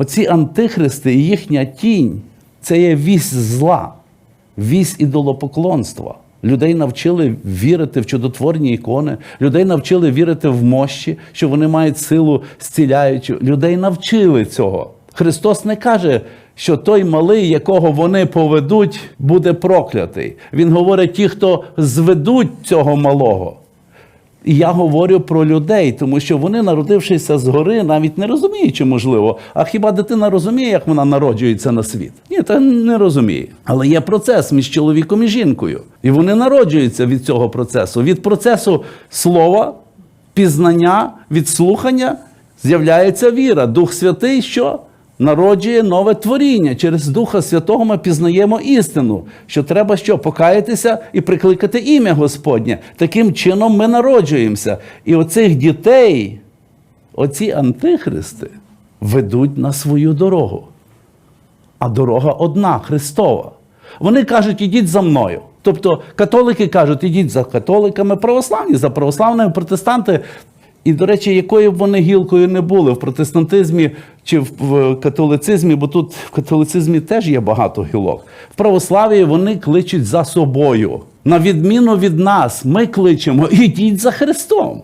Оці антихристи і їхня тінь це є вісь зла, вісь ідолопоклонства. Людей навчили вірити в чудотворні ікони, людей навчили вірити в мощі, що вони мають силу зціляючу. Людей навчили цього. Христос не каже, що той малий, якого вони поведуть, буде проклятий. Він говорить, ті, хто зведуть цього малого. І я говорю про людей, тому що вони, народившися згори, навіть не розуміючи, можливо. А хіба дитина розуміє, як вона народжується на світ? Ні, та не розуміє. Але є процес між чоловіком і жінкою. І вони народжуються від цього процесу. Від процесу слова, пізнання, від слухання з'являється віра. Дух Святий що? Народжує нове творіння. Через Духа Святого ми пізнаємо істину, що треба що покаятися і прикликати ім'я Господнє. Таким чином ми народжуємося. І оцих дітей, оці антихристи, ведуть на свою дорогу. А дорога одна Христова. Вони кажуть, ідіть за мною. Тобто католики кажуть, ідіть за католиками, православні, за православними протестанти. І, до речі, якою б вони гілкою не були в протестантизмі чи в, католицизмі, бо тут в католицизмі теж є багато гілок. В православії вони кличуть за собою. На відміну від нас, ми кличемо ідіть за Христом.